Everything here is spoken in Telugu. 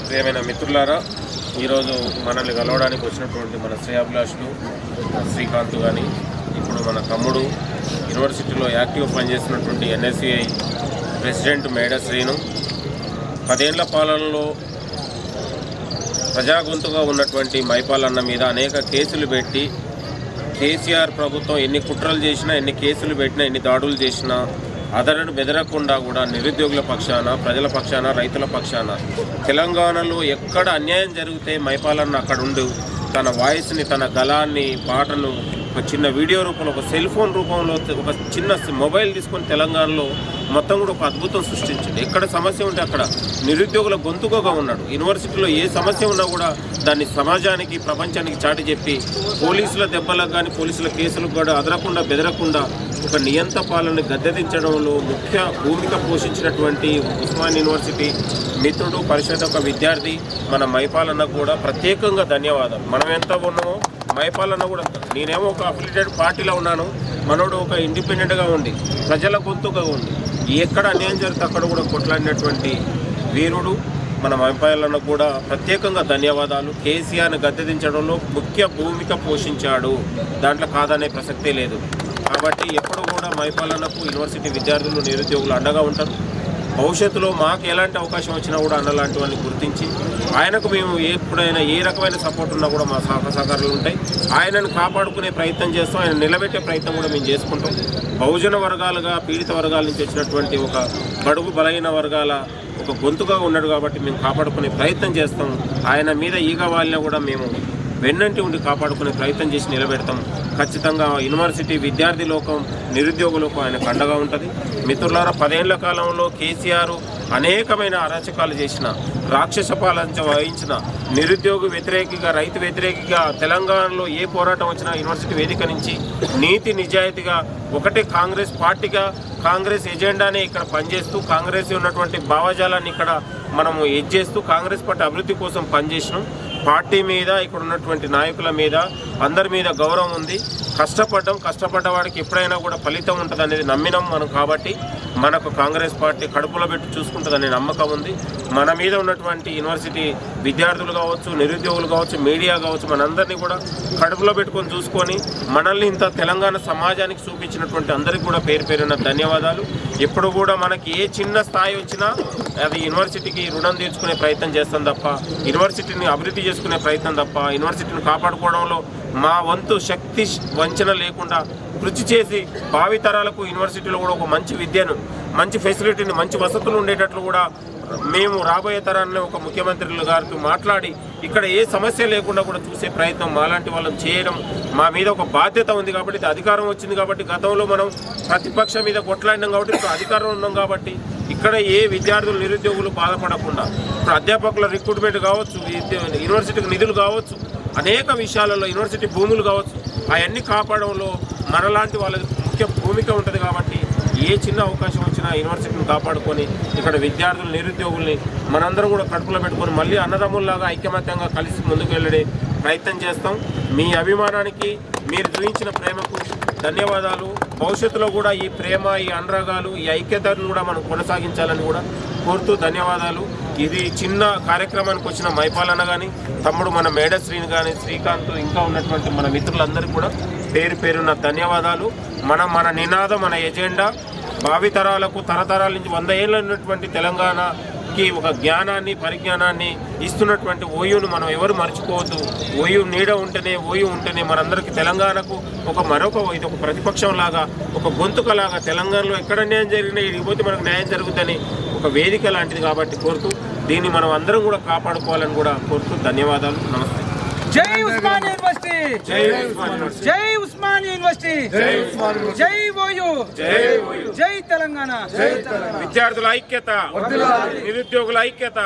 ప్రియమైన మిత్రులారా ఈరోజు మనల్ని కలవడానికి వచ్చినటువంటి మన శ్రేయాభిలాషులు శ్రీకాంత్ కానీ ఇప్పుడు మన తమ్ముడు యూనివర్సిటీలో యాక్టివ్ పనిచేసినటువంటి ఎన్ఎస్సిఐ ప్రెసిడెంట్ మేడ శ్రీను పదేళ్ళ పాలనలో ప్రజాగొంతుగా ఉన్నటువంటి మైపాలన్న మీద అనేక కేసులు పెట్టి కేసీఆర్ ప్రభుత్వం ఎన్ని కుట్రలు చేసినా ఎన్ని కేసులు పెట్టినా ఎన్ని దాడులు చేసినా అదరను బెదరకుండా కూడా నిరుద్యోగుల పక్షాన ప్రజల పక్షాన రైతుల పక్షాన తెలంగాణలో ఎక్కడ అన్యాయం జరిగితే మైపాలన్న అక్కడ ఉండు తన వాయిస్ని తన గలాన్ని పాటను ఒక చిన్న వీడియో రూపంలో ఒక సెల్ ఫోన్ రూపంలో ఒక చిన్న మొబైల్ తీసుకొని తెలంగాణలో మొత్తం కూడా ఒక అద్భుతం సృష్టించింది. ఎక్కడ సమస్య ఉంటే అక్కడ నిరుద్యోగుల గొంతుకగా ఉన్నాడు. యూనివర్సిటీలో ఏ సమస్య ఉన్నా కూడా దాన్ని సమాజానికి ప్రపంచానికి చాటి చెప్పి పోలీసుల దెబ్బలకు కానీ పోలీసుల కేసులకు కూడా అదరకుండా బెదరకుండా ఒక నియంత పాలన గద్దెదించడంలో ముఖ్య భూమిక పోషించినటువంటి ఉస్మాన్ యూనివర్సిటీ మిత్రుడు పరిషత్ ఒక విద్యార్థి మన మైపాలన్న కూడా ప్రత్యేకంగా ధన్యవాదాలు. మనం ఎంత ఉన్నామో మైపాలన్న కూడా నేనేమో ఒక అఫిలిటెడ్ పార్టీలో ఉన్నాను. మనోడు ఒక ఇండిపెండెంట్గా ఉండి ప్రజల గొంతుగా ఉండి ఎక్కడ అన్యాయం జరిగితే అక్కడ కూడా కొట్లాడినటువంటి వీరుడు. మన మైపాలన్న కూడా ప్రత్యేకంగా ధన్యవాదాలు. కేసీఆర్ని గద్దెదించడంలో ముఖ్య భూమిక పోషించాడు. దాంట్లో కాదనే ప్రసక్తే లేదు. కాబట్టి ఎప్పుడు కూడా మైపాలనకు యూనివర్సిటీ విద్యార్థులు నిరుద్యోగులు అండగా ఉంటారు. భవిష్యత్తులో మాకు ఎలాంటి అవకాశం వచ్చినా కూడా అన్నలాంటివన్నీ గుర్తించి ఆయనకు మేము ఎప్పుడైనా ఏ రకమైన సపోర్ట్ ఉన్నా కూడా మా సహకార సహకారాలు ఉంటాయి. ఆయనను కాపాడుకునే ప్రయత్నం చేస్తాం. ఆయన నిలబెట్టే ప్రయత్నం కూడా మేము చేసుకుంటాం. బహుజన వర్గాలుగా పీడిత వర్గాల నుంచి వచ్చినటువంటి ఒక బడుగు బలహీన వర్గాల ఒక గొంతుగా ఉన్నాడు కాబట్టి మేము కాపాడుకునే ప్రయత్నం చేస్తాం. ఆయన మీద ఈగ వాళ్ళని కూడా మేము వెన్నంటి ఉండి కాపాడుకునే ప్రయత్నం చేసి నిలబెడతాం. ఖచ్చితంగా యూనివర్సిటీ విద్యార్థి లోకం నిరుద్యోగ లోకం ఆయన అండగా ఉంటుంది. మిత్రులారా పదేళ్ళ కాలంలో కేసీఆర్ అనేకమైన అరాచకాలు చేసిన రాక్షస పాలన వహించిన నిరుద్యోగ వ్యతిరేకిగా రైతు వ్యతిరేకిగా తెలంగాణలో ఏ పోరాటం వచ్చినా యూనివర్సిటీ వేదిక నుంచి నీతి నిజాయితీగా ఒకటే కాంగ్రెస్ పార్టీగా కాంగ్రెస్ ఎజెండానే ఇక్కడ పనిచేస్తూ కాంగ్రెస్ ఉన్నటువంటి భావజాలాన్ని ఇక్కడ మనము చేస్తూ కాంగ్రెస్ పార్టీ అభివృద్ధి కోసం పనిచేసినాం. పార్టీ మీద ఇక్కడ ఉన్నటువంటి నాయకుల మీద అందరి మీద గౌరవం ఉంది. కష్టపడ్డం కష్టపడ్డ వాడికి ఎప్పుడైనా కూడా ఫలితం ఉంటుంది అనేది నమ్మినాం మనం కాబట్టి మనకు కాంగ్రెస్ పార్టీ కడుపులో పెట్టి చూసుకుంటుందనే నమ్మకం ఉంది. మన మీద ఉన్నటువంటి యూనివర్సిటీ విద్యార్థులు కావచ్చు నిరుద్యోగులు కావచ్చు మీడియా కావచ్చు మనందరినీ కూడా కడుపులో పెట్టుకొని చూసుకొని మనల్ని ఇంత తెలంగాణ సమాజానికి చూపించినటువంటి అందరికీ కూడా పేరు పేరున్న ధన్యవాదాలు. ఎప్పుడు కూడా మనకి ఏ చిన్న స్థాయి వచ్చినా అది యూనివర్సిటీకి రుణం తీర్చుకునే ప్రయత్నం చేస్తాం తప్ప యూనివర్సిటీని అభివృద్ధి చేసుకునే ప్రయత్నం తప్ప యూనివర్సిటీని కాపాడుకోవడంలో మా వంతు శక్తి వంచన లేకుండా కృషి చేసి భావితరాలకు యూనివర్సిటీలో కూడా ఒక మంచి విద్యను మంచి ఫెసిలిటీని మంచి వసతులు ఉండేటట్లు కూడా మేము రాబోయే తరాన్ని ఒక ముఖ్యమంత్రులు గారితో మాట్లాడి ఇక్కడ ఏ సమస్య లేకుండా కూడా చూసే ప్రయత్నం మాలాంటి వాళ్ళని చేయడం మా మీద ఒక బాధ్యత ఉంది కాబట్టి అధికారం వచ్చింది కాబట్టి గతంలో మనం ప్రతిపక్షం మీద కొట్లాడినాం కాబట్టి ఇప్పుడు అధికారం ఉన్నాం కాబట్టి ఇక్కడ ఏ విద్యార్థులు నిరుద్యోగులు బాధపడకుండా ఇప్పుడు అధ్యాపకుల రిక్రూట్మెంట్ కావచ్చు యూనివర్సిటీకి నిధులు కావచ్చు అనేక విషయాలలో యూనివర్సిటీ భూములు కావచ్చు అవన్నీ కాపాడంలో మనలాంటి వాళ్ళకి ముఖ్య భూమిక ఉంటుంది కాబట్టి ఏ చిన్న అవకాశం వచ్చినా యూనివర్సిటీని కాపాడుకొని ఇక్కడ విద్యార్థులు నిరుద్యోగుల్ని మనందరం కూడా కడుపులో పెట్టుకొని మళ్ళీ అన్నదమ్ముల్లాగా ఐకమత్యంగా కలిసి ముందుకు వెళ్ళడే ప్రయత్నం చేస్తాం. మీ అభిమానానికి మీరు చూపించిన ప్రేమకు ధన్యవాదాలు. భవిష్యత్తులో కూడా ఈ ప్రేమ ఈ అనురాగాలు ఈ ఐక్యతను కూడా మనం కొనసాగించాలని కూడా కోరుతూ ధన్యవాదాలు. ఇది చిన్న కార్యక్రమానికి వచ్చిన మైపాలన్న కానీ తమ్ముడు మన మేడశ్రీని కానీ శ్రీకాంత్ ఇంకా ఉన్నటువంటి మన మిత్రులందరికీ కూడా పేరు పేరున్న ధన్యవాదాలు. మన మన నినాదం మన ఎజెండా భావితరాలకు తరతరాల నుంచి వంద ఏళ్ళు ఉన్నటువంటి తెలంగాణకి ఒక జ్ఞానాన్ని పరిజ్ఞానాన్ని ఇస్తున్నటువంటి ఓయూను మనం ఎవరు మర్చిపోవద్దు. ఓయూ నీడ ఉంటేనే ఓయూ ఉంటేనే మనందరికీ తెలంగాణకు ఒక మరొక ఇది ఒక ప్రతిపక్షం లాగా ఒక గొంతుక లాగా తెలంగాణలో ఎక్కడ న్యాయం జరిగినా ఇది మనకు న్యాయం జరుగుతుందని ఒక వేదిక లాంటిది కాబట్టి కోరుతూ దీన్ని మనం అందరం కూడా కాపాడుకోవాలని కూడా కోరుతూ ధన్యవాదాలు. నమస్తే. జై ఉస్మాన్ యూనివర్సిటీ. జై ఉస్మాన్ యూనివర్సిటీ. జై ఉస్మాన్ యూనివర్సిటీ. జై ఓయు. జై ఓయు. జై తెలంగాణ. విద్యార్థుల ఐక్యత. నిరుద్యోగుల ఐక్యత.